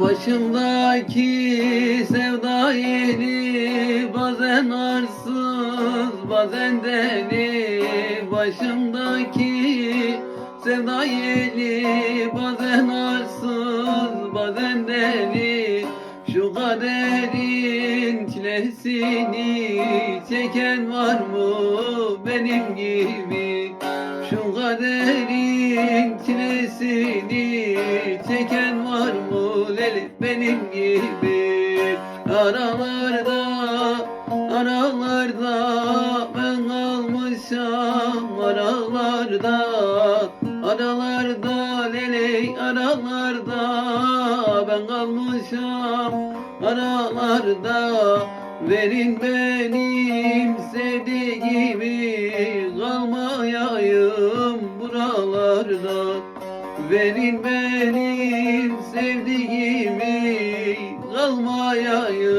Başımdaki sevda yeni Bazen arsız bazen deli. Başımdaki sevda yeni Bazen arsız bazen deli. Şu kaderin çilesini Çeken var mı benim gibi? Şu kaderin çilesini Çeken var mı Leli benim gibi Aralarda Aralarda ben kalmışam aralarda Aralarda leley aralarda ben kalmışam aralarda. Verin benim sevdiğimi Verin benim sevdiğimi kalmayayım